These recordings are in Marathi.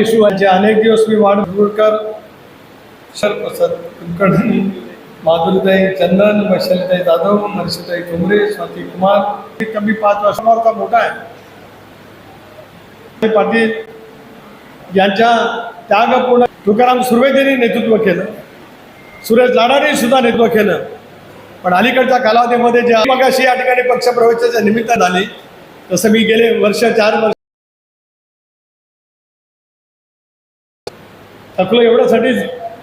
विश्वाचे अनेक दिवस मी वाट गुरकर शरप्रसाद कुलकर्णी माधुरीताई चंदन वैशालीताई जाधव हर्षताई ठोंबरे स्वाती कुमार हे कमी पाच वर्षांवरचा मोठा आहे. पाटील यांच्या त्यागपूर्ण तुकाराम सुर्वेदींनी नेतृत्व केलं. सुरेश लाडाने सुद्धा नेतृत्व केलं. पण अलीकडच्या कालावधीमध्ये जे मगाशी या ठिकाणी पक्षप्रवेशाच्या निमित्त झाली तसं मी गेले वर्ष चार वर्ष थकलो एवढ्यासाठीच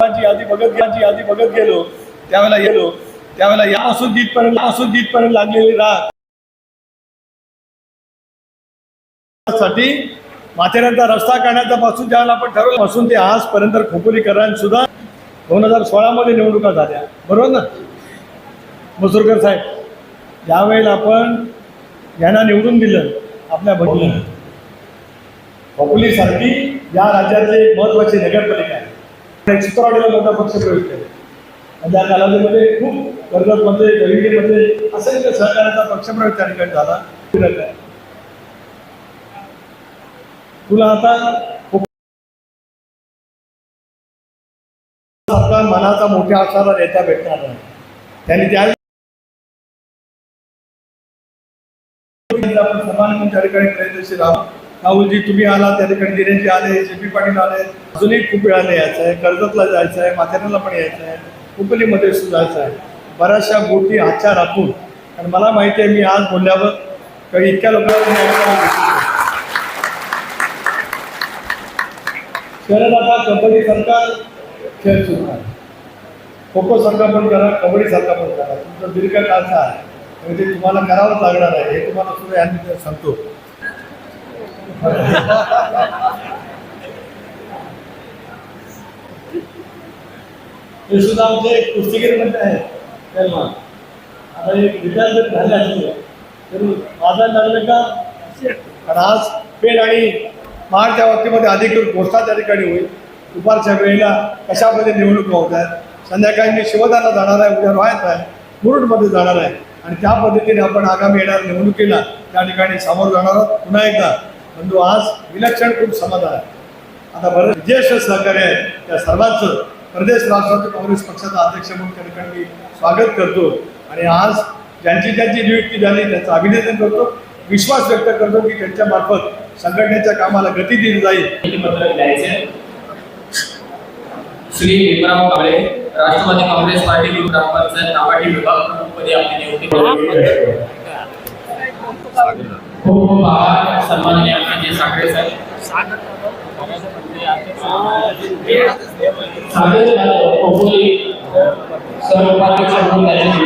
जी यादी बघत घ्यायची यादी बघत गेलो त्यावेळेला गेलो. त्यावेळेला या असून जिथपर्यंत असून जिथपर्यंत लागलेली राग. साठी रस्ता काढण्याचा पासून ज्यावेळेला आपण ठरवलं पासून ते आजपर्यंत खोपोलीकरण सुद्धा दोन हजार सोळामध्ये निवडणुका झाल्या. बरोबर ना? मसुरकर साहेब यावेळेला आपण यांना निवडून दिलं आपल्या भगिनी खोपोलीसारखी या राज्यातले एक महत्वाची नगरपालिका आहे चित्रवाडीला मोठा पक्ष प्रवेश केला. आणि त्या कालावधीमध्ये खूप कर्जतमध्ये गरिबीमध्ये असंख्य सहकार्याचा पक्षप्रवेश त्या ठिकाणी झाला. फिरत आहे. तुला आता सारखा मनाचा मोठ्या अक्षराला नेता भेटणार नाही. त्यांनी त्या आपण समान त्या ठिकाणी प्रयत्नशील आहोत. राहुलजी तुम्ही आला त्या ठिकाणी दिनेशजी आले जे पी पाटील आले अजूनही खूप वेळाने यायचं आहे कर्जतला जायचं आहे माथेरानला पण यायचं आहे कुपलीमध्ये सुद्धा जायचं आहे. बऱ्याचशा गोष्टी हातच्या राखून आणि मला माहिती आहे मी आज बोलल्यावर काही इतक्या लोकांना मी आता कबड्डी सरकार खेळ सुरू आहे. खो खो सारखा पण करा कबड्डी सारखा पण करा. तुमचा दीर्घकाळचा आहे. म्हणजे तुम्हाला करावंच लागणार आहे हे तुम्हाला सुद्धा यांनी सांगतो. हे सुद्धा आमचे एक कुस्तीगीरमध्ये आहे. त्यांना. आता एक रिटायरमेंट झाले असले तरी माझा लागलं का? कारण आज पेड आणि महाडच्या बाबतीमध्ये अधिकृत घोषणा त्या ठिकाणी होईल. दुपारच्या वेळेला कशामध्ये पद्धतीने निवडणुका होत आहेत संध्याकाळी मी शिवदाला जाणार आहे उद्या रोहायत आहे मुरुडमध्ये जाणार आहे. आणि त्या पद्धतीने आपण आगामी येणाऱ्या निवडणुकीला त्या ठिकाणी सामोरं जाणार आहोत. पुन्हा एकदा परंतु आज विलक्षण खूप समाधान आहे. आता बरं ज्येष्ठ सहकार्य आहे. त्या सर्वांचं प्रदेश राष्ट्रवादी काँग्रेस पक्षाचा अध्यक्ष म्हणून त्या ठिकाणी मी स्वागत करतो. आणि आज ज्यांची ज्यांची नियुक्ती झाली त्याचं अभिनंदन करतो. विश्वास व्यक्त करतो की त्यांच्या मार्फत संघटनेच्या कामाला गती दिली जाईल. पत्रक द्यायचे श्री भीमराव काळे राष्ट्रवादी काँग्रेस पार्टी ग्रामपंचायत नावाडी विभाग प्रमुखपदी आपली नियुक्ती. खूप खूप आभार. सन्माननीय आमचे जे साखरे साहेब. साखरे साहेब, सर्व उपाध्यक्ष म्हणून त्यांची